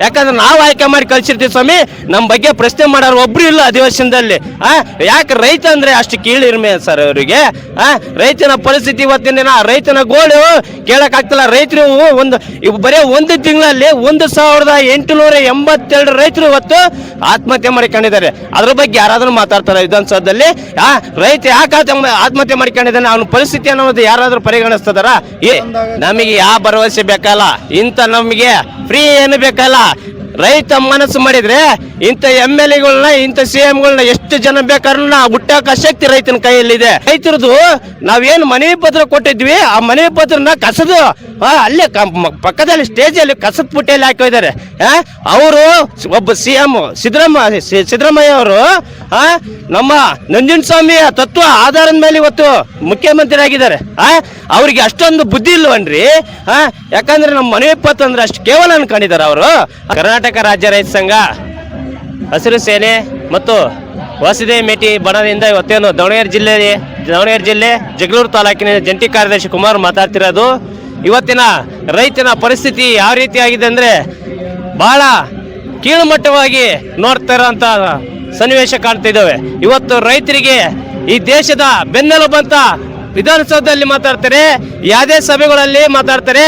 ಯಾಕಂದ್ರೆ ನಾವು ಆಯ್ಕೆ ಮಾಡಿ ಕಳ್ಸಿರ್ತೀವಿ ಸ್ವಾಮಿ ನಮ್ಮ ಬಗ್ಗೆ ಪ್ರಶ್ನೆ ಮಾಡೋರು ಒಬ್ರು ಇಲ್ಲ ಅಧಿವೇಶನದಲ್ಲಿ. ಆ, ಯಾಕೆ ರೈತ ಅಂದ್ರೆ ಅಷ್ಟು ಕೀಳಿರ್ಮೆ ಸರ್ ಅವರಿಗೆ? ಆ, ರೈತನ ಪರಿಸ್ಥಿತಿ ಇವತ್ತಿನ ದಿನ, ರೈತನ ಗೋಳು ಕೇಳಕ್ ಆಗ್ತಿಲ್ಲ. ರೈತರು ಒಂದು, ಇವ್ ಬರೀ ಒಂದು ತಿಂಗಳಲ್ಲಿ ಒಂದು ಸಾವಿರದ ಎಂಟುನೂರ ಎಂಬತ್ತೆರಡು ರೈತರು ಇವತ್ತು ಆತ್ಮಹತ್ಯೆ ಮಾಡಿಕೊಂಡಿದ್ದಾರೆ. ಅದ್ರ ಬಗ್ಗೆ ಯಾರಾದ್ರೂ ಮಾತಾಡ್ತಾರೆ ವಿಧಾನಸೌಧದಲ್ಲಿ? ಆ, ರೈತ ಯಾಕೆ ಆತ್ಮ- ಆತ್ಮಹತ್ಯೆ ಮಾಡಿಕೊಂಡಿದ್ದಾನೆ? ಅವನ ಪರಿಸ್ಥಿತಿ ಅನ್ನೋದು ಯಾರಾದ್ರೂ ಪರಿಗಣಿಸ್ತದಾರ? ಏ, ನಮಗೆ ಯಾವ ಭರವಸೆ ಬೇಕಲ್ಲ? ಇಂಥ ನಮಗೆ ಫ್ರೀ ಏನು ಬೇಕಲ್ಲ ರೈತ ಮನಸ್ಸು ಮಾಡಿದ್ರೆ ಇಂಥ ಎಂ ಎಲ್ ಎಗಳನ್ನ, ಇಂಥ ಸಿ ಎಂಗಳನ್ನ ಎಷ್ಟು ಜನ ಬೇಕಾದ್ರೂ ಹುಟ್ಟಾಕ ಶಕ್ತಿ ರೈತನ ಕೈಯಲ್ಲಿದೆ. ರೈತರದು ನಾವೇನು ಮನವಿ ಪತ್ರ ಕೊಟ್ಟಿದ್ವಿ, ಆ ಮನವಿ ಪತ್ರನ ಕಸದು ಅಲ್ಲೇ ಪಕ್ಕದಲ್ಲಿ ಸ್ಟೇಜಲ್ಲಿ ಕಸದ ಪುಟ್ಟಿಯಲ್ಲಿ ಹಾಕಿದ್ದಾರೆ ಅವರು ಒಬ್ಬ ಸಿ ಎಂ ಸಿದ್ದರಾಮ, ಸಿ- ಸಿದ್ದರಾಮಯ್ಯ ಅವರು ನಮ್ಮ ನಂಜನಸ್ವಾಮಿಯ ತತ್ವ ಆಧಾರದ ಮೇಲೆ ಇವತ್ತು ಮುಖ್ಯಮಂತ್ರಿ ಆಗಿದ್ದಾರೆ ಅವ್ರಿಗೆ ಅಷ್ಟೊಂದು ಬುದ್ಧಿ ಇಲ್ವನ್ರಿ. ಯಾಕಂದ್ರೆ ನಮ್ಮ ಮನವಿ ಪತ್ರ ಅಂದ್ರೆ ಅಷ್ಟು ಕೇವಲ ಅನ್ಕೊಂಡಿದ್ದಾರೆ ಅವರು. ಕರ್ನಾಟಕ ರಾಜ್ಯ ರೈತ ಸಂಘ. ಹಸಿರು ಸೇನೆ ಮತ್ತು ವಾಸುದೇವ ಮೇಟಿ ಬಣದಿಂದ ಇವತ್ತೇನು ದಾವಣಗೆರೆ ಜಿಲ್ಲೆ ದಾವಣಗೆರೆ ಜಿಲ್ಲೆ, ಜಗಳೂರು ತಾಲೂಕಿನ ಜಂಟಿ ಕಾರ್ಯದರ್ಶಿ ಕುಮಾರ್ ಮಾತಾಡ್ತಿರೋದು. ಇವತ್ತಿನ ರೈತನ ಪರಿಸ್ಥಿತಿ ಯಾವ ರೀತಿ ಆಗಿದೆ ಅಂದರೆ ಬಹಳ ಕೀಳುಮಟ್ಟವಾಗಿ ನೋಡ್ತಾ ಇರೋಂಥ ಸನ್ನಿವೇಶ ಕಾಣ್ತಿದ್ದಾವೆ ಇವತ್ತು ರೈತರಿಗೆ ಈ ದೇಶದ ಬೆನ್ನೆಲುಬಂತ ವಿಧಾನಸೌಧದಲ್ಲಿ ಮಾತಾಡ್ತಾರೆ, ಯಾವುದೇ ಸಭೆಗಳಲ್ಲಿ ಮಾತಾಡ್ತಾರೆ.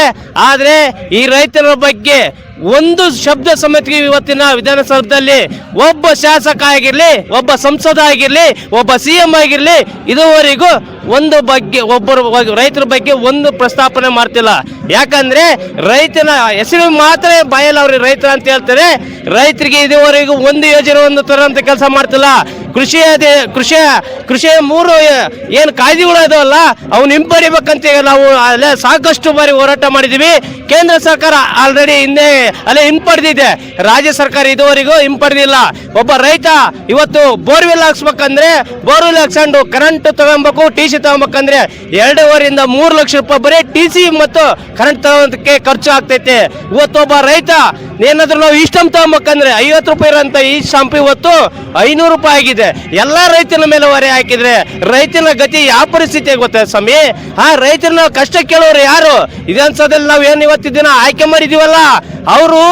ಆದರೆ ಈ ರೈತರ ಬಗ್ಗೆ ಒಂದು ಶಬ್ದ ಸಮಿತಿಗೆ ಇವತ್ತಿನ ವಿಧಾನಸೌಧದಲ್ಲಿ ಒಬ್ಬ ಶಾಸಕ ಆಗಿರಲಿ, ಒಬ್ಬ ಸಂಸದ ಆಗಿರಲಿ, ಒಬ್ಬ ಸಿ ಎಂ ಆಗಿರಲಿ, ಇದುವರೆಗೂ ಒಂದು ಬಗ್ಗೆ, ಒಬ್ಬರು ರೈತರ ಬಗ್ಗೆ ಒಂದು ಪ್ರಸ್ತಾಪನೆ ಮಾಡ್ತಿಲ್ಲ. ಯಾಕಂದ್ರೆ ರೈತನ ಹೆಸರು ಮಾತ್ರ ಬಾಯಲ್ಲಿ ಅವ್ರಿಗೆ ರೈತ ಅಂತ ಹೇಳ್ತಾರೆ. ರೈತರಿಗೆ ಇದುವರೆಗೂ ಒಂದು ಯೋಜನೆ ಒಂದು ತರುವಂತ ಕೆಲಸ ಮಾಡ್ತಿಲ್ಲ. ಕೃಷಿ ಅದೇ ಕೃಷಿ ಕೃಷಿಯ ಮೂರು ಏನು ಕಾಯ್ದೆಗಳು ಅದಾವಲ್ಲ ಅವನ್ನ ಹಿಂಪಡಿಬೇಕಂತ ನಾವು ಅಲ್ಲೇ ಸಾಕಷ್ಟು ಬಾರಿ ಹೋರಾಟ ಮಾಡಿದ್ದೀವಿ ಕೇಂದ್ರ ಸರ್ಕಾರ ಆಲ್ರೆಡಿ ಹಿಂದೆ ಅಲ್ಲೇ ಹಿಂಪಡೆದಿದೆ ರಾಜ್ಯ ಸರ್ಕಾರ ಇದುವರೆಗೂ ಹಿಂಪಡೆದಿಲ್ಲ ಒಬ್ಬ ರೈತ ಇವತ್ತು ಬೋರ್ವೆಲ್ ಹಾಕ್ಸ್ಬೇಕಂದ್ರೆ, ಬೋರ್ವೆಲ್ ಹಾಕ್ಸ್ಕೊಂಡು ಕರೆಂಟ್ ತಗೊಬೇಕು ಟಿ ಸಿ ತಗೊಬೇಕಂದ್ರೆ ಎರಡೂವರೆಯಿಂದ ಮೂರು ಲಕ್ಷ ರೂಪಾಯಿ ಬರೀ ಟಿ ಸಿ ಮತ್ತು ಕರೆಂಟ್ ತಗೊಂಡಕ್ಕೆ ಖರ್ಚು ಆಗ್ತೈತೆ. ಇವತ್ತೊಬ್ಬ ರೈತ, ಏನಾದ್ರೂ ನಾವು ಇಷ್ಟಮ್ ತಗೊಬೇಕಂದ್ರೆ ಐವತ್ತು ರೂಪಾಯಿ ಇರೋಂಥ ಈ ಶಾಂಪು ಇವತ್ತು ಐನೂರು ರೂಪಾಯಿ ಆಗಿದೆ. ಎಲ್ಲ ರೈತನ ಮೇಲೆ ಹೊರೆ ಹಾಕಿದ್ರೆ, ರೈತನ ಗತಿ ಯಾವ ಪರಿಸ್ಥಿತಿ ಗೊತ್ತಾ ಸ್ವಾಮಿ? ಆ ರೈತರನ್ನ ಕಷ್ಟ ಕೇಳೋರು ಯಾರು? ವಿಧಾನಸೌಧದಲ್ಲಿ ನಾವು ಏನು ಇವತ್ತಿನ ದಿನ ಆಯ್ಕೆ ಮಾಡಿದೀವಲ್ಲ? ಅವರು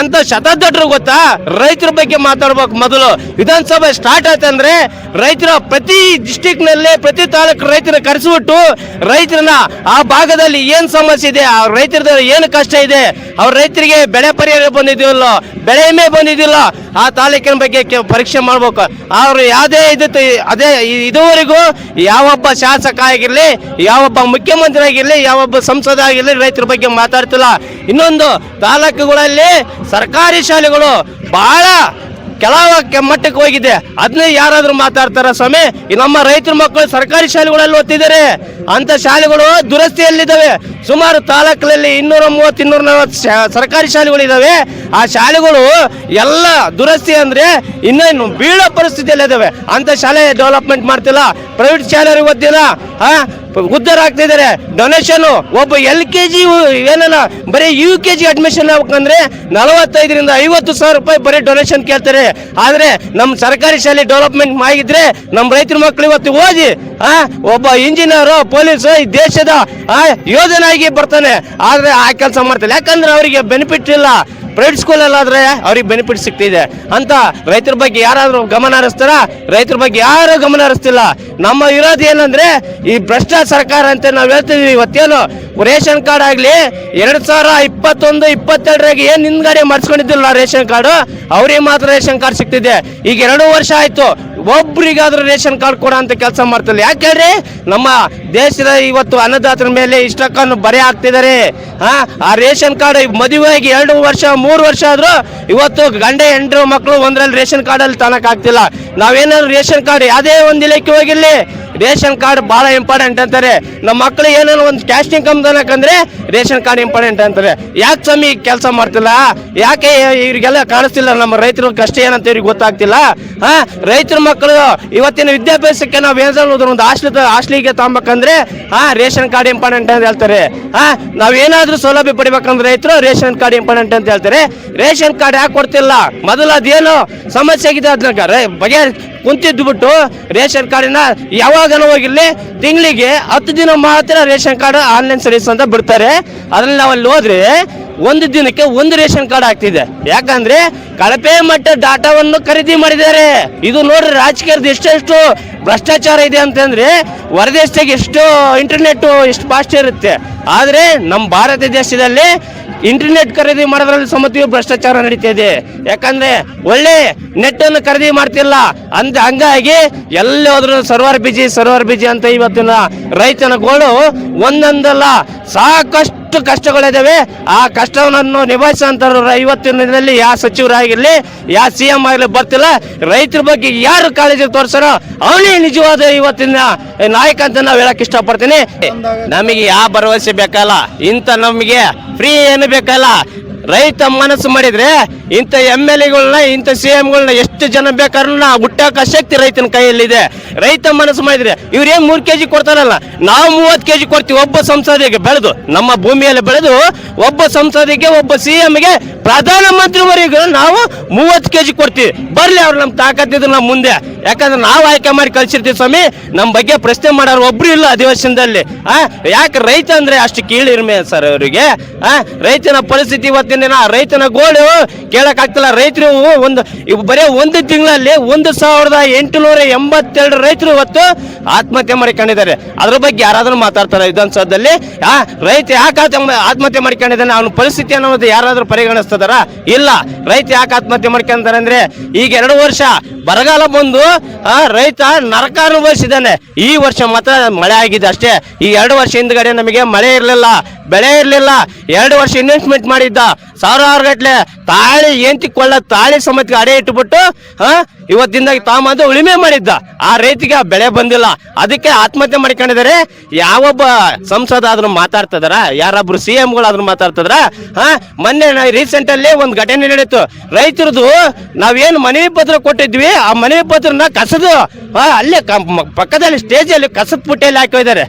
ಎಂತ ಶತದಡ್ರು ಗೊತ್ತಾ? ರೈತರ ಬಗ್ಗೆ ಮಾತಾಡ್ಬೇಕು ಮೊದಲು. ವಿಧಾನಸಭೆ ಸ್ಟಾರ್ಟ್ ಆಯ್ತಂದ್ರೆ ರೈತರ ಪ್ರತಿ ಡಿಸ್ಟಿಕ್ನಲ್ಲಿ, ಪ್ರತಿ ತಾಲೂಕು ರೈತರ ಕರೆಸಿಬಿಟ್ಟು ರೈತರನ್ನ ಆ ಭಾಗದಲ್ಲಿ ಏನ್ ಸಮಸ್ಯೆ ಇದೆ, ಆ ರೈತರ ಏನು ಕಷ್ಟ ಇದೆ, ಅವ್ರ ರೈತರಿಗೆ ಬೆಳೆ ಪರಿಹಾರ ಬಂದಿದ್ದಿಲ್ಲ ಬೆಳೆ ವಿಮೆ ಬಂದಿದ್ದಿಲ್ಲ ಆ ತಾಲೂಕಿನ ಬಗ್ಗೆ ಪರೀಕ್ಷೆ ಮಾಡ್ಬೇಕು. ಅವ್ರು ಯಾವುದೇ ಇದು ಅದೇ ಇದುವರೆಗೂ ಯಾವೊಬ್ಬ ಶಾಸಕ ಆಗಿರ್ಲಿ ಯಾವೊಬ್ಬ ಮುಖ್ಯಮಂತ್ರಿ ಆಗಿರ್ಲಿ ಯಾವೊಬ್ಬ ಸಂಸದ ಆಗಿರ್ಲಿ ರೈತರ ಬಗ್ಗೆ ಮಾತಾಡ್ತಿಲ್ಲ. ಇನ್ನೊಂದು ತಾಲೂಕುಗಳಲ್ಲಿ ಸರ್ಕಾರಿ ಶಾಲೆಗಳು ಬಹಳ ಕೆಲವ ಕೆ- ಮಟ್ಟಕ್ಕೆ ಹೋಗಿದೆ. ಅದನ್ನೇ ಯಾರಾದ್ರೂ ಮಾತಾಡ್ತಾರ ಸ್ವಾಮಿ? ಈ ನಮ್ಮ ರೈತರ ಮಕ್ಕಳು ಸರ್ಕಾರಿ ಶಾಲೆಗಳಲ್ಲಿ ಓದ್ತಿದ್ದಾರೆ. ಅಂತ ಶಾಲೆಗಳು ದುರಸ್ತಿಯಲ್ಲಿದ್ದಾವೆ. ಸುಮಾರು ತಾಲೂಕಲ್ಲಿ ಇನ್ನೂರ ಮೂವತ್ತು, ಇನ್ನೂರ ನಲವತ್ತು ಸರ್ಕಾರಿ ಶಾಲೆಗಳಿದ್ದಾವೆ. ಆ ಶಾಲೆಗಳು ಎಲ್ಲ ದುರಸ್ತಿ ಅಂದ್ರೆ ಇನ್ನೇನು ಬೀಳೋ ಪರಿಸ್ಥಿತಿಯಲ್ಲಿದ್ದಾವೆ. ಅಂತ ಶಾಲೆ ಡೆವಲಪ್ಮೆಂಟ್ ಮಾಡ್ತಿಲ್ಲ. ಪ್ರೈವೇಟ್ ಶಾಲೆಯವ್ರಿಗೆ ಓದ್ತಿಲ್ಲ. ಉದ್ಧಾರ ಆಗ್ತಿದ್ದಾರೆ ಡೊನೇಷನ್ ಒಬ್ಬ ಎಲ್ ಕೆ ಜಿ ಏನಲ್ಲ ಬರೀ ಯು ಕೆ ಜಿ ಅಡ್ಮಿಷನ್ ಆಗ್ಬೇಕಂದ್ರೆ ನಲವತ್ತೈದರಿಂದ ಐವತ್ತು ಸಾವಿರ ರೂಪಾಯಿ ಬರೀ ಡೊನೇಷನ್ ಕೇಳ್ತಾರೆ. ಆದ್ರೆ ನಮ್ಮ ಸರ್ಕಾರಿ ಶಾಲೆ ಡೆವಲಪ್ಮೆಂಟ್ ಮಾಡಿದ್ರೆ ನಮ್ಮ ರೈತರ ಮಕ್ಕಳು ಇವತ್ತು ಓದಿ, ಆ, ಒಬ್ಬ ಇಂಜಿನಿಯರ್ ಪೊಲೀಸ್ ಈ ದೇಶದ ಯೋಜನೆ ಆಗಿ ಬರ್ತಾನೆ. ಆದ್ರೆ ಆ ಕೆಲಸ ಮಾಡ್ತಾರೆ ಯಾಕಂದ್ರೆ ಅವರಿಗೆ ಬೆನಿಫಿಟ್ ಇಲ್ಲ. ಪ್ರೈವೇಟ್ ಸ್ಕೂಲಲ್ಲಾದರೆ ಅವ್ರಿಗೆ ಬೆನಿಫಿಟ್ ಸಿಗ್ತಿದೆ. ಅಂತ ರೈತರ ಬಗ್ಗೆ ಯಾರಾದರೂ ಗಮನ ಹರಿಸ್ತಾರ? ರೈತರ ಬಗ್ಗೆ ಯಾರು ಗಮನ ಹರಿಸ್ತಿಲ್ಲ. ನಮ್ಮ ವಿರೋಧ ಏನಂದ್ರೆ ಈ ಭ್ರಷ್ಟ ಸರ್ಕಾರ ಅಂತ ನಾವು ಹೇಳ್ತಿದ್ವಿ ಇವತ್ತೇನು? ರೇಷನ್ ಕಾರ್ಡ್ ಆಗಲಿ ಎರಡ್ ಸಾವಿರ ಇಪ್ಪತ್ತೊಂದು, ಇಪ್ಪತ್ತೆರಡರಾಗಿ ಏನು ಹಿಂದ್ಗಡೆ ಮಾಡಿಸ್ಕೊಂಡಿದ್ದಿಲ್ಲ ರೇಷನ್ ಕಾರ್ಡ್? ಅವ್ರಿಗೆ ಮಾತ್ರ ರೇಷನ್ ಕಾರ್ಡ್ ಸಿಗ್ತಿದೆ. ಈಗ ಎರಡು ವರ್ಷ ಆಯ್ತು. ಒಬ್ರಿಗಾದ್ರೂ ರೇಷನ್ ಕಾರ್ಡ್ ಕೊಡ ಅಂತ ಕೆಲಸ ಮಾಡ್ತಿಲ್ಲ ಯಾಕೆ ನಮ್ಮ ದೇಶದ ಇವತ್ತು ಅನ್ನದಾತರ ಮೇಲೆ ಇಷ್ಟಕ್ಕನ್ನು ಬರೆ ಹಾಕ್ತಿದ್ದಾರೆ. ಆ ರೇಷನ್ ಕಾರ್ಡ್ ಮದುವೆಯಾಗಿ ಎರಡು ವರ್ಷ, ಮೂರು ವರ್ಷ ಆದ್ರೂ ಇವತ್ತು ಗಂಡ ಹೆಂಡ್ರು ಮಕ್ಕಳು ಒಂದ್ರಲ್ಲಿ ರೇಷನ್ ಕಾರ್ಡ್ ಅಲ್ಲಿ ತನಕ ಆಗ್ತಿಲ್ಲ. ನಾವೇನಾದ್ರು ರೇಷನ್ ಕಾರ್ಡ್ ಯಾವುದೇ ಒಂದು ಇಲಾಖೆ ಹೋಗಿರ್ಲಿ ರೇಷನ್ ಕಾರ್ಡ್ ಬಹಳ ಇಂಪಾರ್ಟೆಂಟ್ ಅಂತಾರೆ. ನಮ್ಮ ಮಕ್ಕಳು ಏನಾದ್ರು ಒಂದು ಕ್ಯಾಸ್ಟಿಂಗ್ ಕಮ್ದನಕಂದ್ರೆ ರೇಷನ್ ಕಾರ್ಡ್ ಇಂಪಾರ್ಟೆಂಟ್ ಅಂತಾರೆ. ಯಾಕೆ ಸ್ವಾಮಿ ಕೆಲಸ ಮಾಡ್ತಿಲ್ಲ? ಯಾಕೆ ಇವ್ರಿಗೆಲ್ಲ ಕಾಣಿಸ್ತಿಲ್ಲ? ನಮ್ಮ ರೈತರ ಕಷ್ಟ ಏನಂತ ಇವ್ರಿಗೆ ಗೊತ್ತಾಗ್ತಿಲ್ಲ. ಹಾ, ರೈತರ ಮಕ್ಕಳು ಇವತ್ತಿನ ವಿದ್ಯಾಭ್ಯಾಸಕ್ಕೆ ನಾವು ಏನಾದ್ರು ಒಂದು ಹಾಸ್ಟೆಲ್ ಆಶ್ಲಿಗೆ ತಗೊಬೇಕಂದ್ರೆ ಹಾ, ರೇಷನ್ ಕಾರ್ಡ್ ಇಂಪಾರ್ಟೆಂಟ್ ಅಂತ ಹೇಳ್ತಾರೆ. ಹಾ ನಾವೇನಾದ್ರೂ ಸೌಲಭ್ಯ ಪಡಿಬೇಕಂದ್ರೆ ರೈತರು ರೇಷನ್ ಕಾರ್ಡ್ ಇಂಪಾರ್ಟೆಂಟ್ ಅಂತ ಹೇಳ್ತಾರೆ. ರೇಷನ್ ಕಾರ್ಡ್ ಯಾಕೆ ಕೊಡ್ತಿಲ್ಲ? ಮೊದಲು ಅದೇನು ಸಮಸ್ಯೆ ಆಗಿದೆ ಅದನ್ನ ಬಗೆ ಕುಂತಿದ್ದು ಬಿಟ್ಟು ರೇಷನ್ ಕಾರ್ಡಿನ ಯಾವಾಗನೂ ಹೋಗಿರ್ಲಿ, ತಿಂಗಳಿಗೆ ಹತ್ತು ದಿನ ಮಾತ್ರ ರೇಷನ್ ಕಾರ್ಡ್ ಆನ್ಲೈನ್ ಸರ್ವಿಸ್ ಅಂತ ಬಿಡ್ತಾರೆ. ಅದ್ರಲ್ಲಿ ನಾವು ಅಲ್ಲಿ ಹೋದ್ರೆ ಒಂದು ದಿನಕ್ಕೆ ಒಂದು ರೇಷನ್ ಕಾರ್ಡ್ ಆಗ್ತಿದೆ. ಯಾಕಂದ್ರೆ ಕಳಪೆ ಮಟ್ಟ ಡಾಟಾವನ್ನು ಖರೀದಿ ಮಾಡಿದ್ದಾರೆ. ಇದು ನೋಡ್ರಿ ರಾಜಕೀಯದ ಎಷ್ಟೆಷ್ಟು ಭ್ರಷ್ಟಾಚಾರ ಇದೆ ಅಂತಂದ್ರೆ ಹೊರದೇಶದಾಗ ಎಷ್ಟು ಇಂಟರ್ನೆಟ್ ಎಷ್ಟು ಫಾಸ್ಟ್ ಇರುತ್ತೆ. ಆದ್ರೆ ನಮ್ಮ ಭಾರತ ದೇಶದಲ್ಲಿ ಇಂಟರ್ನೆಟ್ ಖರೀದಿ ಮಾಡೋದ್ರಲ್ಲಿ ಸಮತಿಯು ಭ್ರಷ್ಟಾಚಾರ ನಡೀತಾ ಇದೆ. ಯಾಕಂದ್ರೆ ಒಳ್ಳೆ ನೆಟ್ ಅನ್ನು ಖರೀದಿ ಮಾಡ್ತಿಲ್ಲ. ಅಂತ ಹಂಗಾಗಿ ಎಲ್ಲಿ ಹೋದ್ರೂ ಸರ್ವರ್ ಬಿಜಿ ಸರ್ವರ್ ಬಿಜಿ ಅಂತ ಇವತ್ತಿನ ರೈತನ ಗೋಳು ಒಂದೊಂದಲ್ಲ. ಸಾಕಷ್ಟು ಕಷ್ಟಗಳಿದಾವೆ. ಆ ಕಷ್ಟವನ್ನು ನಿಭಾಯಿಸುವಂತ ಇವತ್ತಿನ ದಿನದಲ್ಲಿ ಯಾವ ಸಚಿವರಾಗಿರಲಿ ಯಾವ ಸಿ ಎಂ ಆಗಲಿ ಬರ್ತಿಲ್ಲ. ರೈತರ ಬಗ್ಗೆ ಯಾರು ಕಾಳಜಿ ತೋರಿಸಾರೋ ಅವನೇ ನಿಜವಾದ ಇವತ್ತಿನ ನಾಯಕ ಅಂತ ನಾವು ಹೇಳಕ್ ಇಷ್ಟಪಡ್ತೀನಿ. ನಮಗೆ ಯಾವ ಭರವಸೆ ಬೇಕಲ್ಲ, ಇಂಥ ನಮಗೆ ಫ್ರೀ ಏನು ಬೇಕಲ್ಲ. ರೈತ ಮನಸ್ಸು ಮಾಡಿದ್ರೆ ಇಂಥ ಎಂ ಎಲ್ ಎಗಳನ್ನ, ಇಂಥ ಸಿ ಎಂಗಳನ್ನ ಎಷ್ಟು ಜನ ಬೇಕಾದ್ರೂ ಹುಟ್ಟಾಕ ಶಕ್ತಿ ರೈತನ ಕೈಯಲ್ಲಿದೆ. ರೈತ ಮನಸ್ಸು ಮಾಡಿದ್ರೆ ಇವ್ರೇನ್ ಕೆ ಕೆಜಿ ಕೊಡ್ತಾರಲ್ಲ, ನಾವು ಮೂವತ್ತು ಕೆಜಿ ಕೊಡ್ತೀವಿ ಒಬ್ಬ ಸಂಸದಿಗೆ ಬೆಳೆದು, ನಮ್ಮ ಭೂಮಿಯಲ್ಲಿ ಬೆಳೆದು ಒಬ್ಬ ಸಂಸದಿಗೆ, ಒಬ್ಬ ಸಿ ಎಂಗೆ ಪ್ರಧಾನಮಂತ್ರಿವರೆಗೂ ನಾವು ಮೂವತ್ತು ಕೆಜಿ ಕೊಡ್ತೀವಿ. ಬರಲಿ ಅವ್ರು ನಮ್ಮ ತಾಕತ್ತಿದ್ರು ನಮ್ಮ ಮುಂದೆ. ಯಾಕಂದ್ರೆ ನಾವು ಆಯ್ಕೆ ಮಾಡಿ ಕಳ್ಸಿರ್ತೀವಿ ಸ್ವಾಮಿ. ನಮ್ಮ ಬಗ್ಗೆ ಪ್ರಶ್ನೆ ಮಾಡೋರು ಒಬ್ರು ಇಲ್ಲ ಅಧಿವೇಶನದಲ್ಲಿ. ಆ, ಯಾಕೆ ರೈತ ಅಂದ್ರೆ ಅಷ್ಟು ಕೀಳಿರ್ಮೆ ಸರ್ ಅವರಿಗೆ? ಆ, ರೈತನ ಪರಿಸ್ಥಿತಿ ಇವತ್ತಿನ ದಿನ, ರೈತನ ಗೋಳು ಕೇಳಕ್ ಆಗ್ತಿಲ್ಲ ರೈತರು ಒಂದು ಬರೀ ಒಂದು ತಿಂಗಳಲ್ಲಿ ಒಂದು ಸಾವಿರದ ಎಂಟುನೂರ ಎಂಬತ್ತೆರಡು ರೈತರು ಇವತ್ತು ಆತ್ಮಹತ್ಯೆ ಮಾಡಿಕೊಂಡಿದ್ದಾರೆ. ಅದ್ರ ಬಗ್ಗೆ ಯಾರಾದರೂ ಮಾತಾಡ್ತಾರೆ ವಿಧಾನಸೌಧದಲ್ಲಿ? ಆ, ರೈತ ಯಾಕೆ ಆತ್ಮ- ಆತ್ಮಹತ್ಯೆ ಮಾಡಿಕೊಂಡಿದ್ದಾನೆ? ಅವನ ಪರಿಸ್ಥಿತಿ ಅನ್ನೋದು ಯಾರಾದ್ರೂ ಪರಿಗಣಿಸ್ತದಾರ ಇಲ್ಲ. ರೈತ ಯಾಕೆ ಆತ್ಮಹತ್ಯೆ ಮಾಡ್ಕೊಂತಾರೆ ಅಂದ್ರೆ ಈಗ ಎರಡು ವರ್ಷ ಬರಗಾಲ ಬಂದು, ಆ, ರೈತ ನರಕ ಅನುಭವಿಸಿದ್ದಾನೆ. ಈ ವರ್ಷ ಮಾತ್ರ ಮಳೆ ಆಗಿದೆ ಅಷ್ಟೇ. ಈ ಎರಡು ವರ್ಷ ಹಿಂದ್ಗಡೆ ನಮಗೆ ಮಳೆ ಇರಲಿಲ್ಲ, ಬೆಳೆ ಇರಲಿಲ್ಲ. ಎರಡು ವರ್ಷ ಇನ್ವೆಸ್ಟ್ಮೆಂಟ್ ಮಾಡಿದ್ದ. ಸಾವಿರಾರು ಗಟ್ಲೆ ತಾಳಿ, ಏಂತಿ ಕೊಳ್ಳ, ತಾಳಿ ಸಮೇತ ಅಡೆ ಇಟ್ಬಿಟ್ಟು ಹಾ ಇವತ್ತಿಂದ ತಾಮಂದು ಉಳಿಮೆ ಮಾಡಿದ್ದ. ಆ ರೈತಿಗೆ ಆ ಬೆಳೆ ಬಂದಿಲ್ಲ. ಅದಕ್ಕೆ ಆತ್ಮಹತ್ಯೆ ಮಾಡ್ಕೊಂಡಿದ್ದಾರೆ ಯಾವೊಬ್ಬ ಸಂಸದ ಆದ್ರೂ ಮಾತಾಡ್ತದಾರ? ಯಾರೊಬ್ರು ಸಿ ಎಂಗಳಾದ್ರೂ ಮಾತಾಡ್ತದ್ರ? ಹಾ, ಮೊನ್ನೆ ರೀಸೆಂಟ್ ಅಲ್ಲಿ ಒಂದು ಘಟನೆ ನಡೀತು. ರೈತರದು ನಾವೇನು ಮನವಿ ಪತ್ರ ಕೊಟ್ಟಿದ್ವಿ, ಆ ಮನವಿ ಪತ್ರನ ಕಸದು ಅಲ್ಲೇ ಪಕ್ಕದಲ್ಲಿ ಸ್ಟೇಜ್ ಅಲ್ಲಿ ಕಸದ ಪುಟ್ಟಿಯಲ್ಲಿ ಹಾಕೋದಾರೆ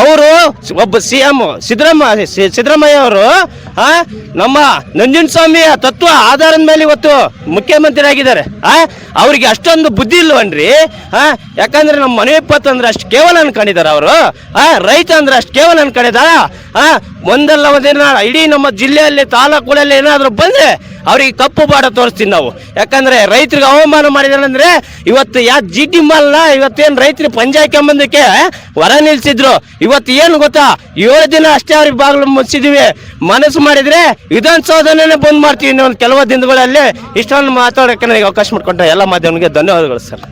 ಅವರು ಒಬ್ಬ ಸಿ ಎಂ ಸಿದ್ದರಾಮಯ್ಯ ಸಿದ್ದರಾಮಯ್ಯ ಅವರು ನಮ್ಮ ನಮ್ಮ ನಂಜುಂಡಸ್ವಾಮಿಯ ತತ್ವ ಆಧಾರದ ಮೇಲೆ ಇವತ್ತು ಮುಖ್ಯಮಂತ್ರಿ ಆಗಿದ್ದಾರೆ ಅವರಿಗೆ ಅಷ್ಟೊಂದು ಬುದ್ಧಿ ಇಲ್ವನ್ರಿ. ಯಾಕಂದ್ರೆ ನಮ್ಮ ಮನೆ ಇಪ್ಪತ್ತು ಅಂದ್ರೆ ಅಷ್ಟು ಕೇವಲ ಅನ್ಕೊಂಡಿದ್ದಾರೆ ಅವರು. ರೈತ ಅಂದ್ರೆ ಅಷ್ಟು ಕೇವಲ ಅನ್ಕೊಂಡಿದಾರ ಒಂದಲ್ಲ ಒಂದಿನ ಇಡೀ ನಮ್ಮ ಜಿಲ್ಲೆಯಲ್ಲಿ ತಾಲೂಕುಗಳಲ್ಲಿ ಏನಾದರೂ ಬಂದ್ರೆ ಅವ್ರಿಗೆ ಕಪ್ಪು ಬಾಡ ತೋರಿಸ್ತೀವಿ ನಾವು. ಯಾಕಂದ್ರೆ ರೈತರಿಗೆ ಅವಮಾನ ಮಾಡಿದಾರೆ ಅಂದ್ರೆ ಇವತ್ತು ಯಾ ಜಿ ಟಿ ಮಾಲ್ನ ಇವತ್ತೇನು ರೈತರು ಪಂಚಾಯತ್ ಬಂದಕ್ಕೆ ಹೊರ ನಿಲ್ಸಿದ್ರು. ಇವತ್ತು ಏನು ಗೊತ್ತಾ? ಏಳು ದಿನ ಅಷ್ಟೇ ಅವ್ರಿಗೆ ಬಾಗಿಲು ಮುಚ್ಚಿದೀವಿ. ಮನಸ್ಸು ಮಾಡಿದ್ರೆ ವಿಧಾನಸೌಧನೇ ಬಂದ್ ಮಾಡ್ತೀವಿ ಇನ್ನೊಂದು ಕೆಲವು ದಿನಗಳಲ್ಲಿ. ಇಷ್ಟೊಂದು ಮಾತಾಡೋಕೆ ನನಗೆ ಅವಕಾಶ ಮಾಡಿಕೊಂಡ್ರೆ ಎಲ್ಲ ಮಾಧ್ಯಮಗಳಿಗೆ ಧನ್ಯವಾದಗಳು ಸರ್.